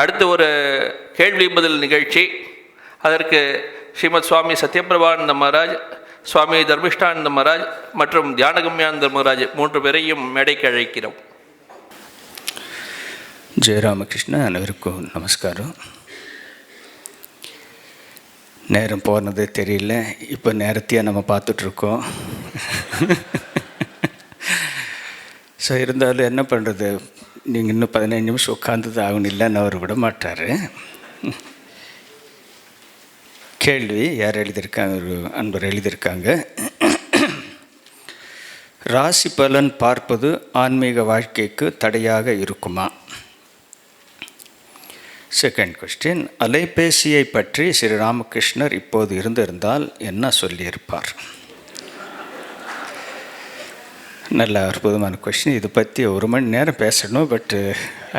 அடுத்து ஒரு கேள்வி பதில் நிகழ்ச்சி. அதற்கு ஸ்ரீமத் சுவாமி சத்யபிரபானந்த மகாராஜ் சுவாமி தர்மிஷ்டானந்த மகாராஜ் மற்றும் தியானகம்யானந்த மகாராஜ் மூன்று பேரையும் மேடைக்கு அழைக்கிறோம். ஜெயராமகிருஷ்ண அனைவருக்கும் நமஸ்காரம். நேரம் போனது தெரியல இப்போ நேரத்தையே நம்ம பார்த்துட்ருக்கோம். ஸோ இருந்தாலும் என்ன பண்ணுறது நீங்கள் இன்னும் பதினஞ்சு நிமிஷம் உட்காந்தது ஆகணும் இல்லைன்னு அவர் விட மாட்டார். கேள்வி யார் எழுதியிருக்காங்க ஒரு அன்பர் எழுதியிருக்காங்க. ராசி பலன் பார்ப்பது ஆன்மீக வாழ்க்கைக்கு தடையாக இருக்குமா? செகண்ட் கொஸ்டின் அலைபேசியை பற்றி ஸ்ரீ ராமகிருஷ்ணர் இப்போது இருந்திருந்தால் என்ன சொல்லியிருப்பார்? நல்ல அற்புதமான கொஷின் இதை பற்றி ஒரு மணி நேரம் பேசணும் பட்டு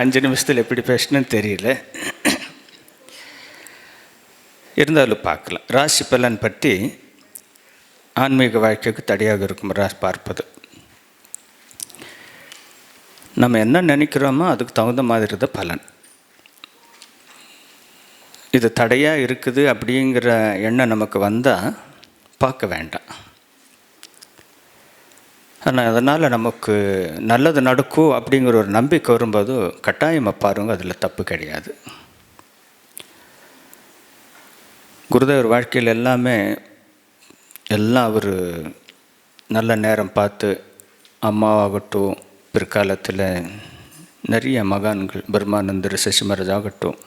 அஞ்சு நிமிஷத்தில் எப்படி பேசணும்னு தெரியல. இருந்தாலும் பார்க்கலாம். ராசி பலன் பற்றி ஆன்மீக வாழ்க்கைக்கு தடையாக இருக்கும் ராசி பார்ப்பது. நம்ம என்ன நினைக்கிறோமோ அதுக்கு தகுந்த மாதிரி தான் பலன். இது தடையாக இருக்குது அப்படிங்கிற எண்ணம் நமக்கு வந்தால் பார்க்க வேண்டாம். ஆனால் அதனால் நமக்கு நல்லது நடக்கும் அப்படிங்கிற ஒரு நம்பிக்கை வரும்போது கட்டாயமாக பாருங்க அதில் தப்பு கிடையாது. குருதேவர் வாழ்க்கையில் எல்லாமே எல்லாம் அவர் நல்ல நேரம் பார்த்து அம்மாவாகட்டும் பிற்காலத்தில் நிறைய மகான்கள் பிரம்மானந்தர் சசிமராஜ் ஆகட்டும்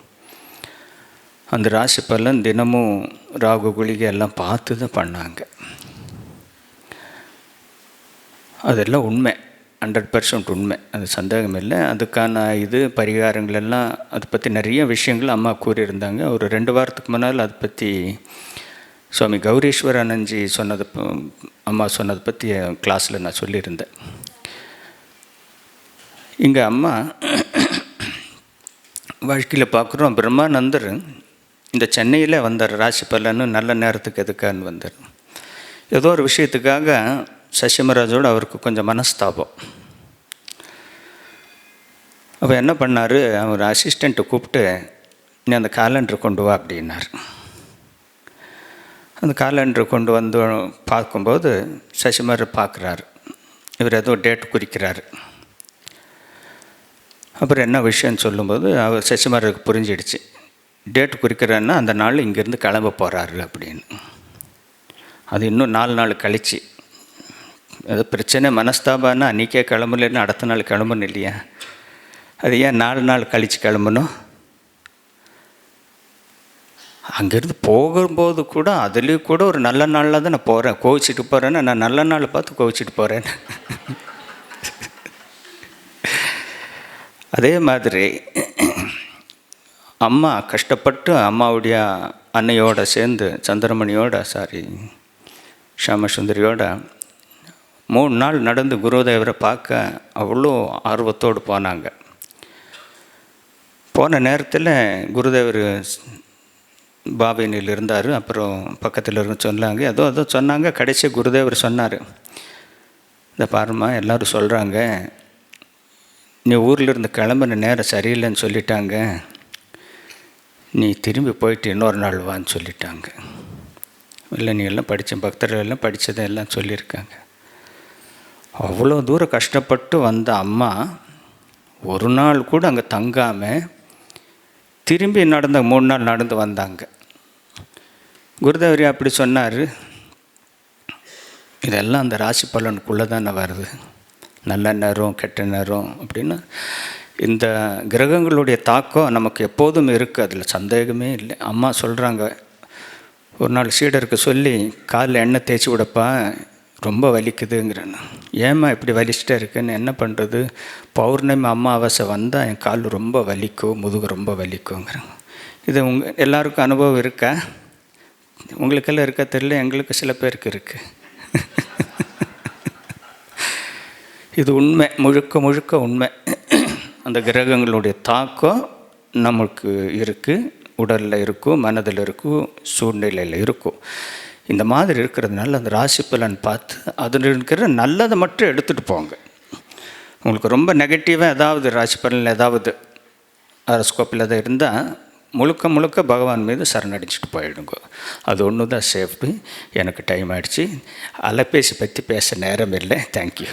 அந்த ராசி பலன் தினமும் ராகு குளிகை எல்லாம் பார்த்து தான் பண்ணாங்க. அதெல்லாம் உண்மை. ஹண்ட்ரட் பர்சன்ட் உண்மை. அது சந்தேகம் இல்லை. அதுக்கான இது பரிகாரங்கள் எல்லாம் அதை பற்றி நிறைய விஷயங்கள் அம்மா கூறியிருந்தாங்க. ஒரு ரெண்டு வாரத்துக்கு முன்னால் அதை பற்றி சுவாமி கௌரீஸ்வரானந்த்ஜி சொன்னது அம்மா சொன்னதை பற்றி கிளாஸில் நான் சொல்லியிருந்தேன். இங்கே அம்மா வாழ்க்கையில் பார்க்குறோம். பிரம்மானந்தர் இந்த சென்னையில் வந்தார். ராசி பலன்னு நல்ல நேரத்துக்கு எதுக்கான்னு வந்தார். ஏதோ ஒரு விஷயத்துக்காக சசிமராஜோடு அவருக்கு கொஞ்சம் மனஸ்தாபம். அப்போ என்ன பண்ணார்? அவர் அசிஸ்டண்ட்டை கூப்பிட்டு நீ அந்த காலண்டர் கொண்டு வா அப்படின்னார். அந்த காலண்டர் கொண்டு வந்து பார்க்கும்போது சசிமர் பார்க்குறாரு. இவர் ஏதோ டேட் குறிக்கிறார். அப்புறம் என்ன விஷயம்னு சொல்லும்போது அவர் சசிமருக்கு புரிஞ்சிடுச்சு. டேட் குறிக்கிறேன்னா அந்த நாள் இங்கேருந்து கிளம்ப போகிறாரு அப்படின்னு. அது இன்னும் நாலு நாள் கழிச்சு. அது பிரச்சனை மனஸ்தாபான்னா அன்றைக்கே கிளம்பலன்னு அடுத்த நாள் கிளம்பணும் இல்லையா? அது ஏன் நாலு நாள் கழித்து கிளம்பணும்? அங்கேருந்து போகும்போது கூட அதுலேயும் கூட ஒரு நல்ல நாளில் தான் நான் போகிறேன் கோவிச்சிட்டு போகிறேன்னு நான் நல்ல நாள் பார்த்து கோவிச்சிட்டு போகிறேன் அதே மாதிரி அம்மா கஷ்டப்பட்டு அம்மாவுடைய அன்னையோட சேர்ந்து சந்திரமணியோட சாரி ஷாமசுந்தரியோட மூணு நாள் நடந்து குருதேவரை பார்க்க அவ்வளோ ஆர்வத்தோடு போனாங்க. போன நேரத்தில் குருதேவர் பாபினில் இருந்தார் அப்புறம் பக்கத்தில் இருந்து சொன்னாங்க. ஏதோ ஏதோ சொன்னாங்க கடைசி குருதேவர் சொன்னார். இந்த பாருமா எல்லோரும் சொல்கிறாங்க நீ ஊரில் இருந்து கிளம்புன நேரம் சரியில்லைன்னு சொல்லிட்டாங்க. நீ திரும்பி போயிட்டு இன்னொரு நாள் வான்னு சொல்லிட்டாங்க. இல்லை நீ எல்லாம் படித்த பக்தர்கள் எல்லாம் படித்ததை எல்லாம் சொல்லியிருக்காங்க. அவ்வளோ தூரம் கஷ்டப்பட்டு வந்த அம்மா ஒரு நாள் கூட அங்கே தங்காமல் திரும்பி நடந்த மூணு நாள் நடந்து வந்தாங்க. குருதேவரி அப்படி சொன்னார் இதெல்லாம் அந்த ராசி பலனுக்குள்ளே தானே வருது. நல்ல நேரம் கெட்ட நேரம் அப்படின்னு. இந்த கிரகங்களுடைய தாக்கம் நமக்கு எப்போதும் இருக்குது அதில் சந்தேகமே இல்லை. அம்மா சொல்கிறாங்க ஒரு நாள் சீடருக்கு சொல்லி காலில் எண்ணெய் தேய்ச்சி விடப்பா ரொம்ப வலிக்குதுங்கிறேன். ஏம்மா இப்படி வலிச்சிட்டே இருக்குன்னு என்ன பண்ணுறது பௌர்ணமி அமாவாசை வந்தால் என் கால் ரொம்ப வலிக்கும் முதுகு ரொம்ப வலிக்குங்கிறாங்க இது உங்கள் எல்லாருக்கும் அனுபவம் இருக்கா? உங்களுக்கெல்லாம் இருக்கா தெரியல எங்களுக்கு சில பேருக்கு இருக்குது இது உண்மை முழுக்க முழுக்க உண்மை. அந்த கிரகங்களுடைய தாக்கம் நமக்கு இருக்குது உடலில் இருக்கும் மனதில் இருக்கும் சூழ்நிலையில் இருக்கும். இந்த மாதிரி இருக்கிறதுனால அந்த ராசி பலன் பார்த்து அதில் இருக்கிற நல்லதை மட்டும் எடுத்துகிட்டு போங்க. உங்களுக்கு ரொம்ப நெகட்டிவாக ஏதாவது ராசி பலனில் ஏதாவது அரஸ்கோப்பில் எதாவது இருந்தால் முழுக்க முழுக்க பகவான் மீது சரணடைஞ்சிட்டு போயிடுங்க. அது ஒன்று தான் சேஃப்டி எனக்கு டைம் ஆகிடுச்சு அலைபேசி பற்றி பேச நேரம் இல்லை. தேங்க்யூ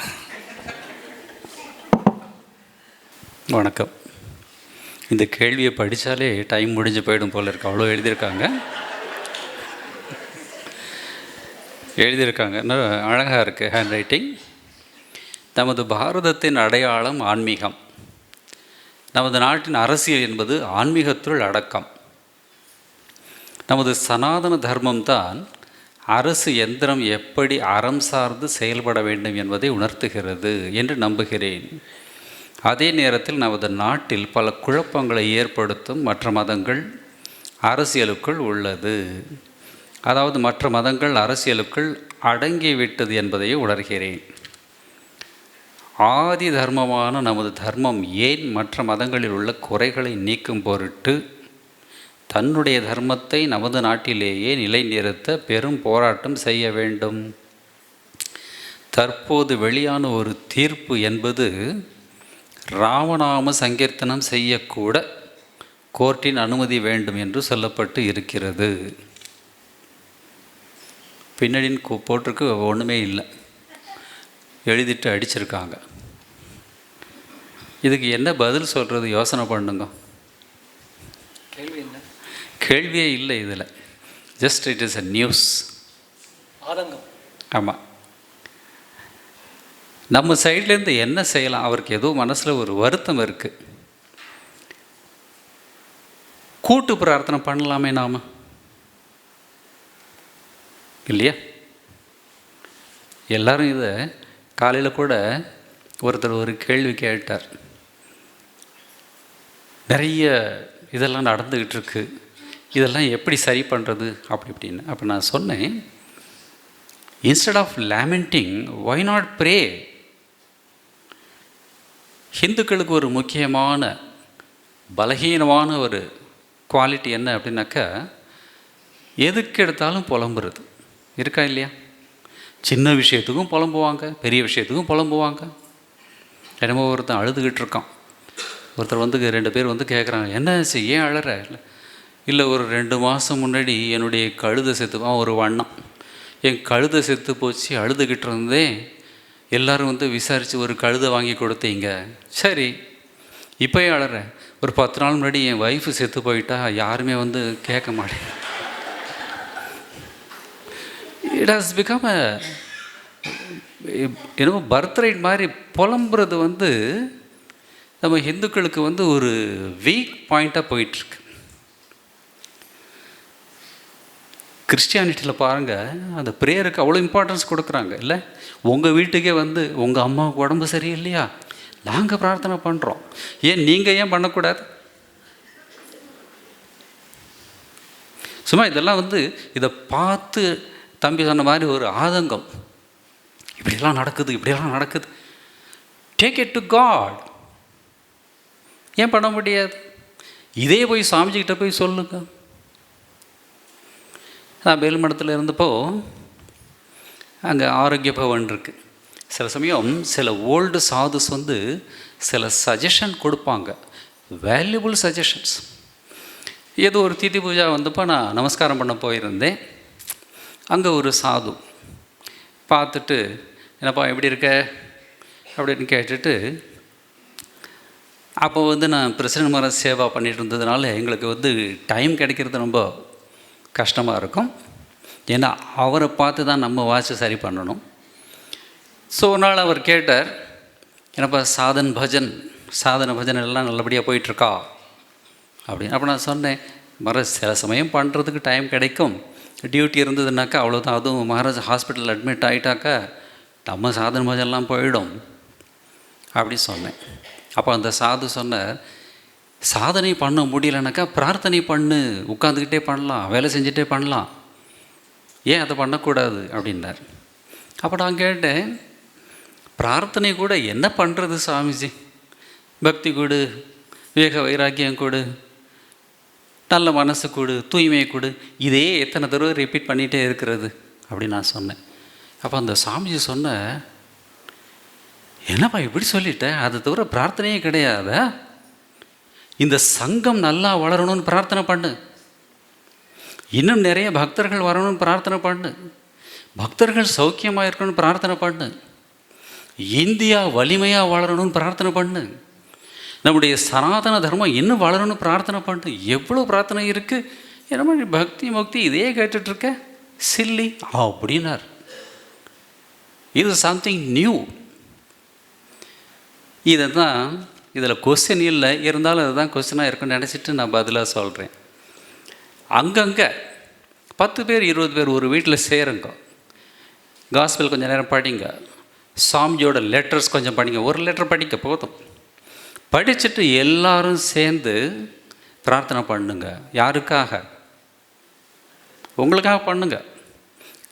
வணக்கம். இந்த கேள்வியை படித்தாலே டைம் முடிஞ்சு போயிடும் போல இருக்கு. அவ்வளோ எழுதியிருக்காங்க. எழுதியிருக்காங்க. அழகாக இருக்குது ஹேண்ட் ரைட்டிங் நமது பாரதத்தின் அடையாளம் ஆன்மீகம். நமது நாட்டின் அரசியல் என்பது ஆன்மீகத்துள் அடக்கம். நமது சனாதன தர்மம்தான் அரசு எந்திரம் எப்படி அறம் சார்ந்து செயல்பட வேண்டும் என்பதை உணர்த்துகிறது என்று நம்புகிறேன். அதே நேரத்தில் நமது நாட்டில் பல குழப்பங்களை ஏற்படுத்தும் மற்ற மதங்கள் அரசியலுக்குள் உள்ளது. அதாவது மற்ற மதங்கள் அரசியலுக்குள் அடங்கிவிட்டது என்பதையே உணர்கிறேன். ஆதி தர்மமான நமது தர்மம் ஏன் மற்ற மதங்களில் உள்ள குறைகளை நீக்கும் பொருட்டு தன்னுடைய தர்மத்தை நமது நாட்டிலேயே நிலைநிறுத்த பெரும் போராட்டம் செய்ய வேண்டும். தற்போது வெளியான ஒரு தீர்ப்பு என்பது ராமநாம சங்கீர்த்தனம் செய்யக்கூட கோர்ட்டின் அனுமதி வேண்டும் என்று சொல்லப்பட்டு இருக்கிறது. பின்னடின் கு- போட்டிருக்கு ஒன்றுமே இல்லை. எழுதிட்டு அடிச்சிருக்காங்க. இதுக்கு என்ன பதில் சொல்கிறது யோசனை பண்ணுங்க. கேள்வி என்ன? கேள்வியே இல்லை இதில். Just it is a news ஆதங்கம். ஆமாம் நம்ம சைட்லேருந்து என்ன செய்யலாம்? அவருக்கு ஏதோ மனசில் ஒரு வருத்தம் இருக்குது கூட்டு பிரார்த்தனை பண்ணலாமே நாம். இல்லையா? எல்லாரும் இதை காலையில் கூட ஒருத்தர் ஒரு கேள்வி கேட்டார். நிறைய இதெல்லாம் நடந்துக்கிட்டு இருக்கு. இதெல்லாம் எப்படி சரி பண்ணுறது அப்படி இப்படின்னு. அப்போ நான் சொன்னேன் instead of lamenting why not pray ஹிந்துக்களுக்கு ஒரு முக்கியமான பலகீனமான ஒரு குவாலிட்டி என்ன அப்படின்னாக்கா எதுக்கு எடுத்தாலும் புலம்புறது. இருக்கா இல்லையா? சின்ன விஷயத்துக்கும் புலம்புவாங்க பெரிய விஷயத்துக்கும் புலம்புவாங்க. என்னமோ ஒருத்தன் அழுதுகிட்டு இருக்கான். ஒருத்தர் வந்து ரெண்டு பேர் வந்து கேட்குறாங்க என்ன ஆச்சு ஏன் அழற? இல்லை இல்லை ஒரு ரெண்டு மாதம் முன்னாடி என்னுடைய கழுதை செத்து ஒரு வண்ணம். என் கழுதை செத்து போச்சு அழுதுகிட்டு இருந்தேன். எல்லோரும் வந்து விசாரித்து ஒரு கழுதை வாங்கி கொடுத்தீங்க. சரி இப்போயே அழற? ஒரு பத்து நாள் முன்னாடி என் ஒய்ஃபு செத்து போயிட்டா யாருமே வந்து கேட்க மாட்டேன் இட் ஹாஸ் பிகம் அ என்னமோ பர்த் ரைட் மாதிரி புலம்புறது வந்து நம்ம ஹிந்துக்களுக்கு வந்து ஒரு வீக் பாயிண்ட்டாக போயிட்டுருக்கு. கிறிஸ்டியானிட்டியில் பாருங்கள் அந்த ப்ரேயருக்கு அவ்வளோ இம்பார்ட்டன்ஸ் கொடுக்குறாங்க இல்லை? உங்கள் வீட்டுக்கே வந்து உங்கள் அம்மாவுக்கு உடம்பு சரியில்லையா? நாங்கள் பிரார்த்தனை பண்ணுறோம் ஏன் நீங்கள் ஏன் பண்ணக்கூடாது? சும்மா இதெல்லாம் வந்து இதை பார்த்து தம்பி சொன்ன மாதிரி ஒரு ஆதங்கம். இப்படியெல்லாம் நடக்குது இப்படியெல்லாம் நடக்குது. டேக் இட் டு காட் ஏன் பண்ண முடியாது? இதே போய் சாமிஜிக்கிட்ட போய் சொல்லுங்க. நான் வேலுமடத்தில் இருந்தப்போ அங்கே ஆரோக்கிய பவன் இருக்குது சில சமயம் சில ஓல்டு சாதுஸ் வந்து சில சஜஷன் கொடுப்பாங்க. வேல்யூபிள் சஜஷன்ஸ் ஏதோ ஒரு திதி பூஜா வந்தப்போ நான் நமஸ்காரம் பண்ண போயிருந்தேன். அங்கே ஒரு சாது. பார்த்துட்டு என்னப்பா எப்படி இருக்க? அப்படின்னு கேட்டுட்டு அப்போ வந்து நான் பிரசிடன்ட் மரம் சேவா பண்ணிட்டு இருந்ததுனால எங்களுக்கு வந்து டைம் கிடைக்கிறது ரொம்ப கஷ்டமாக இருக்கும். ஏன்னா அவரை பார்த்து தான் நம்ம வாட்சை சரி பண்ணணும். ஸோ ஒரு நாள் அவர் கேட்டார் என்னப்பா சாதன் பஜன் சாதன பஜன் எல்லாம் நல்லபடியாக போயிட்டுருக்கா அப்படின்னு. அப்போ நான் சொன்னேன் மர சில சமயம் பண்ணுறதுக்கு டைம் கிடைக்கும். டியூட்டி இருந்ததுனாக்கா அவ்வளோதான் அதுவும் மகாராஜ் ஹாஸ்பிட்டல் அட்மிட் ஆகிட்டாக்கா நம்ம சாதன மஜெல்லாம் போயிடும். அப்படி சொன்னேன். அப்போ அந்த சாது சொன்னார் சாதனை பண்ண முடியலனாக்கா பிரார்த்தனை பண்ணு. உட்காந்துக்கிட்டே பண்ணலாம். வேலை செஞ்சுட்டே பண்ணலாம். ஏன் அதை பண்ணக்கூடாது? அப்படின்னார். அப்போ நான் கேட்டேன் பிரார்த்தனை கூட என்ன பண்ணுறது சாமிஜி? பக்தி கொடு. வேக வைராக்கியம் கொடு. நல்ல மனசு கொடு தூய்மையை கொடு. இதே எத்தனை தடவை ரிப்பீட் பண்ணிகிட்டே இருக்கிறது அப்படின்னு நான் சொன்னேன். அப்போ அந்த சாமிஜி சொன்ன என்னப்பா இப்படி சொல்லிட்டேன் அதை தவிர பிரார்த்தனையே கிடையாதா? இந்த சங்கம் நல்லா வளரணும்னு பிரார்த்தனை பண்ணு. இன்னும் நிறைய பக்தர்கள் வரணும்னு பிரார்த்தனை பண்ணு. பக்தர்கள் சௌக்கியமாக இருக்கணும்னு பிரார்த்தனை பண்ணு. இந்தியா வலிமையாக வளரணும்னு பிரார்த்தனை பண்ணு. நம்முடைய சனாதன தர்மம் இன்னும் வளரணும்னு பிரார்த்தனை பண்ணிட்டு எவ்வளோ பிரார்த்தனை இருக்குது என்ன மாதிரி பக்தி முக்தி இதே கேட்டுட்ருக்க? சில்லி அப்படின்னார். இது சம்திங் நியூ இதை தான் இதில் கொஸ்டின் இல்லை. இருந்தாலும் இதுதான் கொஸ்டினாக இருக்குன்னு நினச்சிட்டு நான் பதிலாக சொல்கிறேன் அங்கங்கே பத்து பேர் இருபது பேர் ஒரு வீட்டில் சேருங்க. காஸ்பல் கொஞ்சம் நேரம் படிங்க. சாமியோட லெட்டர்ஸ் கொஞ்சம் படிங்க. ஒரு லெட்டர் படிக்க போதும். படிச்சுட்டு எல்லாரும் சேர்ந்து பிரார்த்தனை பண்ணுங்க. யாருக்காக? உங்களுக்காக பண்ணுங்க.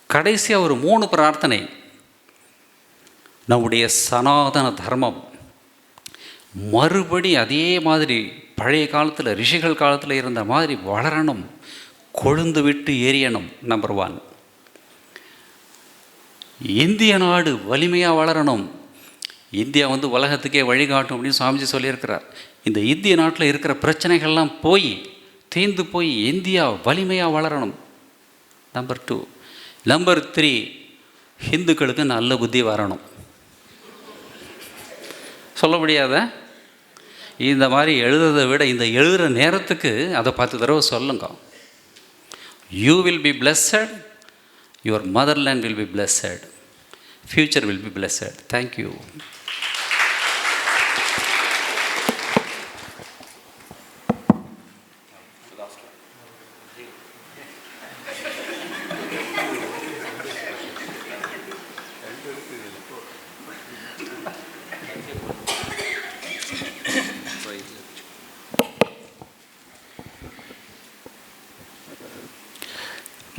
கடைசியாக ஒரு மூணு பிரார்த்தனை. நம்முடைய சனாதன தர்மம். மறுபடி அதே மாதிரி பழைய காலத்தில் ரிஷிகள் காலத்தில் இருந்த மாதிரி வளரணும். கொழுந்து விட்டு எரியணும் நம்பர் ஒன் இந்திய நாடு வலிமையாக வளரணும். இந்தியா வந்து உலகத்துக்கே வழிகாட்டும் அப்படின்னு சுவாமிஜி சொல்லியிருக்கிறார். இந்த இந்திய நாட்டில் இருக்கிற பிரச்சனைகள்லாம் போய் தீர்ந்து போய் இந்தியா வலிமையாக வளரணும். நம்பர் டூ நம்பர் த்ரீ ஹிந்துக்களுக்கு நல்ல புத்தி வரணும். சொல்ல முடியாத? இந்த மாதிரி எழுதுறதை விட இந்த எழுதுகிற நேரத்துக்கு அதை பத்து தடவை சொல்லுங்க. You will be blessed your motherland will be blessed future will be blessed thank you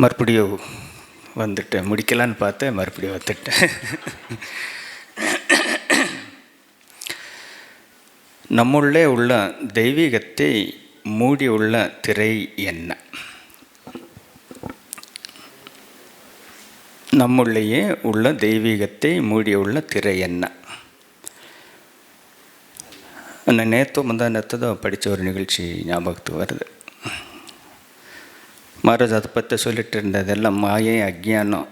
மறுபடியும் வந்துட்டேன். முடிக்கலான்னு பார்த்தேன் மறுபடியும் வந்துட்டேன். நம்முள்ளே உள்ள தெய்வீகத்தை மூடி உள்ள திரை என்ன? நம்முள்ளேயே உள்ள தெய்வீகத்தை மூடியுள்ள திரை என்ன? அந்த நேற்று முந்தா நேற்று தான் படித்த ஒரு நிகழ்ச்சி ஞாபகத்துக்கு வருது. மகாராஜ் அதை பற்றி சொல்லிட்டு இருந்ததெல்லாம் மாயை அக்ஞானம்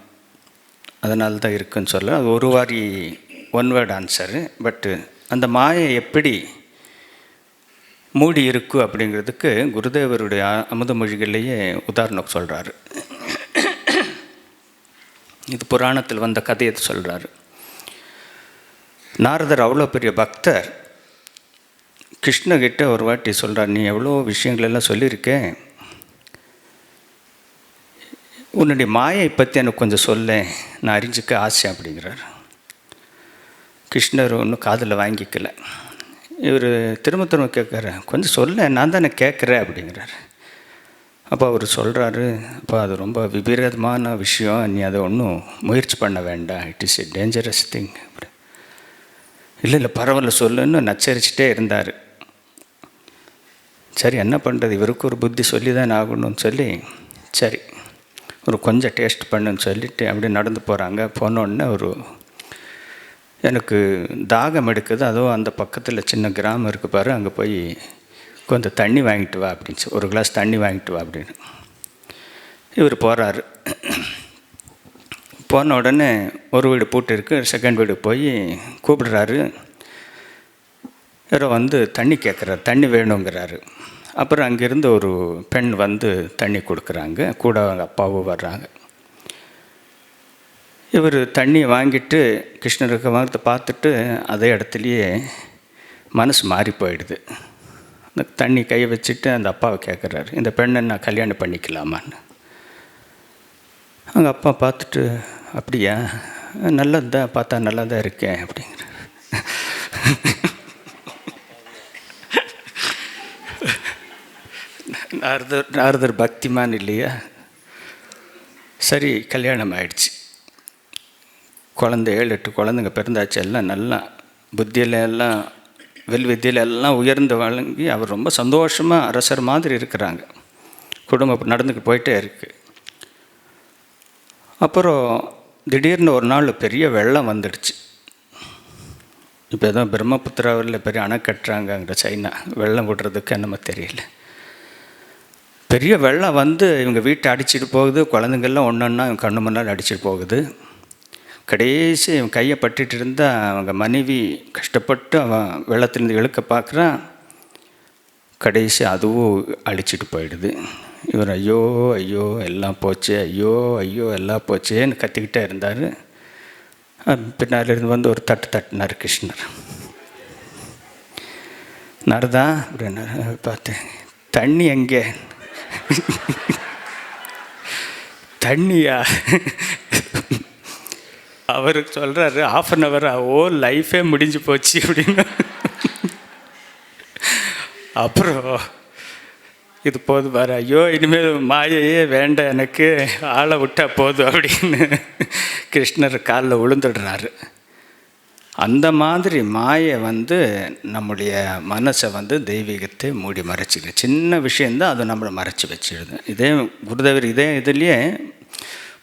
அதனால தான் இருக்குன்னு சொல்ல. அது ஒரு வாரி ஒன் வேர்ட் ஆன்சரு பட்டு அந்த மாயை எப்படி மூடி இருக்கு அப்படிங்கிறதுக்கு குருதேவருடைய அமுத மொழிகள்லேயே உதாரணம் சொல்கிறாரு இது புராணத்தில் வந்த கதையை சொல்கிறாரு நாரதர் அவ்வளோ பெரிய பக்தர். கிருஷ்ணகிட்ட ஒரு வாட்டி சொல்கிறார் நீ எவ்வளோ விஷயங்கள் எல்லாம் உன்னுடைய மாயை பற்றி எனக்கு கொஞ்சம் சொல்ல. நான் அறிஞ்சிக்க ஆசை அப்படிங்கிறார். கிருஷ்ணர் ஒன்றும் காதில் வாங்கிக்கல. இவர் திரும்ப திரும்ப கேட்குறாரு கொஞ்சம் சொல்ல நான் தானே கேட்குறேன் அப்படிங்கிறார். அப்போ அவர் சொல்கிறாரு அப்போ அது ரொம்ப விபரீதமான விஷயம். நீ அதை ஒன்றும் முயற்சி பண்ண வேண்டாம். It is a dangerous thing அப்படி. இல்லை இல்லை பரவாயில்ல சொல்லுன்னு நச்சரிச்சுட்டே இருந்தார். சரி என்ன பண்ணுறது இவருக்கு ஒரு புத்தி சொல்லி தான் ஆகணும்னு சொல்லி. சரி ஒரு கொஞ்சம் டேஸ்ட் பண்ணுன்னு சொல்லிட்டு அப்படியே நடந்து போகிறாங்க போனோடனே ஒரு எனக்கு தாகம் எடுக்குது. அதுவும் அந்த பக்கத்தில் சின்ன கிராமம் இருக்குது பாரு அங்கே போய் கொஞ்சம் தண்ணி வாங்கிட்டு வா அப்படின்னு சொல்லி ஒரு கிளாஸ் தண்ணி வாங்கிட்டு வா அப்படின்னு. இவர் போகிறாரு போன உடனே ஒரு வீடு பூட்டு இருக்குது செகண்ட் வீடு போய் கூப்பிடுறாரு. யாரோ வந்து தண்ணி கேட்குறாரு தண்ணி வேணுங்கிறாரு. அப்புறம் அங்கேருந்து ஒரு பெண் வந்து தண்ணி கொடுக்குறாங்க. கூட அவங்க அப்பாவும் வர்றாங்க. இவர் தண்ணி வாங்கிட்டு கிருஷ்ணருக்கு வாங்கத்தை பார்த்துட்டு அதே இடத்துலையே மனசு மாறி போயிடுது. அந்த தண்ணி கையை வச்சுட்டு அந்த அப்பாவை கேட்குறாரு இந்த பெண்ணை நான் கல்யாணம் பண்ணிக்கலாமான்னு. அவங்க அப்பா பார்த்துட்டு அப்படியா? நல்லது தான் பார்த்தா நல்லா தான் இருக்கேன் அப்படிங்கிற நாரதர் நாரதர் பக்திமான் இல்லையா? சரி கல்யாணம் ஆயிடுச்சு. குழந்தை ஏழு எட்டு குழந்தைங்க பிறந்தாச்சு. எல்லாம் நல்லா புத்தியில் எல்லாம் வெல் வித்தியில் எல்லாம் உயர்ந்து வழங்கி அவர் ரொம்ப சந்தோஷமாக அரசர் மாதிரி இருக்கிறாங்க. குடும்பம் நடந்துக்கிட்டு போயிட்டே இருக்குது அப்புறம் திடீர்னு ஒரு நாள் பெரிய வெள்ளம் வந்துடுச்சு. இப்போ ஏதோ பிரம்மபுத்திராவில் பெரிய அணை கட்டுறாங்கங்கிற சைனா. வெள்ளம் விடுறதுக்கு என்னமோ தெரியல. பெரிய வெள்ளம் வந்து இவங்க வீட்டை அடிச்சிட்டு போகுது குழந்தைங்கள்லாம் ஒன்று ஒன்றா இவங்க கண்ணு முன்னால் அடிச்சிட்டு போகுது. கடைசி இவன் கையை பட்டுட்டு இருந்தா அவங்க மனைவி கஷ்டப்பட்டு அவன் வெள்ளத்துலேருந்து இழுக்க பார்க்குறான் கடைசி அதுவும் அழிச்சிட்டு போயிடுது. இவர் ஐயோ ஐயோ எல்லாம் போச்சு ஐயோ ஐயோ எல்லாம் போச்சேன்னு கத்திக்கிட்டே இருந்தார். பின்னாலிருந்து வந்து ஒரு தட்டு தட்டினார் கிருஷ்ணர். நரதா அப்படின்னாரு பார்த்தேன் தண்ணி எங்கே? தண்ணியா? அவருக்கு சொல்கிறாரு ஆஃப் அன் ஹவர் ஓ லைஃபே முடிஞ்சு போச்சு அப்படின்னு. அப்புறம் இது போதும் பாரு ஐயோ இனிமேல் மாயையே வேண்டாம் எனக்கு ஆளை விட்டா போதும் அப்படின்னு கிருஷ்ணர் காலில் விழுந்துடுறாரு அந்த மாதிரி மாயை வந்து நம்முடைய மனசை வந்து தெய்வீகத்தை மூடி மறைச்சிடு சின்ன விஷயந்தான் அது நம்மளை மறைச்சி வச்சிடுது இதே குருதேவர் இதே இதுலேயே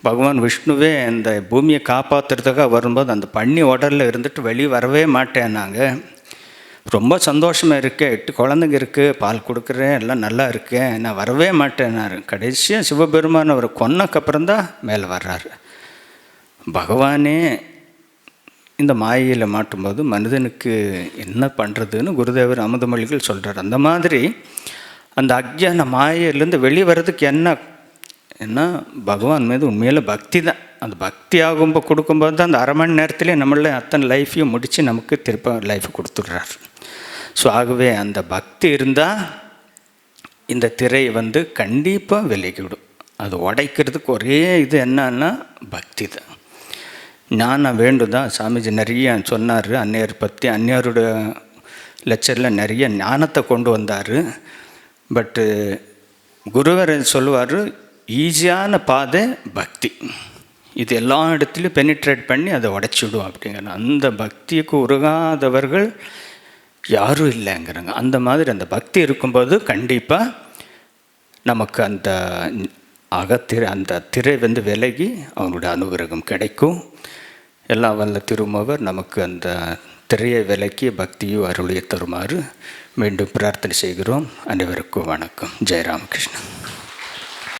பகவான் விஷ்ணுவே அந்த பூமியை காப்பாற்றுறதுக்காக வரும்போது அந்த பன்னி உடலில் இருந்துட்டு வெளியே வரவே மாட்டேன்னாங்க. ரொம்ப சந்தோஷமாக இருக்கேன் எட்டு குழந்தைங்க இருக்குது பால் கொடுக்குறேன் எல்லாம் நல்லா இருக்கேன் நான் வரவே மாட்டேன்னாரு. கடைசியாக சிவபெருமான் அவர் கொன்னக்கப்புறம் தான் மேலே வர்றாரு. பகவானே இந்த மாயையில் மாட்டும்போது மனிதனுக்கு என்ன பண்ணுறதுன்னு குருதேவர் அமுதமொழிகள் சொல்கிறார் அந்த மாதிரி அந்த அக்ஞான மாயையிலேருந்து வெளியே வர்றதுக்கு என்ன? என்ன? பகவான் மீது உண்மையில் பக்தி தான். அந்த பக்தி ஆகும்போது கொடுக்கும்போது தான் அந்த அரை மணி நேரத்துலேயே நம்மள அத்தனை லைஃப்பையும் முடித்து நமக்கு திருப்ப லைஃப் கொடுத்துடுறார். ஸோ ஆகவே அந்த பக்தி இருந்தால் இந்த திரை வந்து கண்டிப்பாக விலகிவிடும். அது உடைக்கிறதுக்கு ஒரே இது என்னன்னா பக்தி தான். ஞானம் வேண்டுதான் சாமிஜி நிறைய சொன்னார். அன்னையர் பற்றி அந்நியரோட லெக்சரில் நிறைய ஞானத்தை கொண்டு வந்தார். பட்டு குருவர் சொல்லுவார் ஈஸியான பாதை பக்தி. இது எல்லா இடத்துலையும் பெனிட்ரேட் பண்ணி அதை உடைச்சிடும் அப்படிங்கிற அந்த பக்திக்கு உருகாதவர்கள் யாரும் இல்லைங்கிறாங்க. அந்த மாதிரி அந்த பக்தி இருக்கும்போது கண்டிப்பாக நமக்கு அந்த அகத்திரை அந்த திரை வந்து விலகி அவனுடைய அனுகிரகம் கிடைக்கும். எல்லா வல்ல திருமவர் நமக்கு அந்த திரையை விலக்கி பக்தியும் அருளிய தருமாறு மீண்டும் பிரார்த்தனை செய்கிறோம். அனைவருக்கும் வணக்கம். ஜெயராமகிருஷ்ணன்.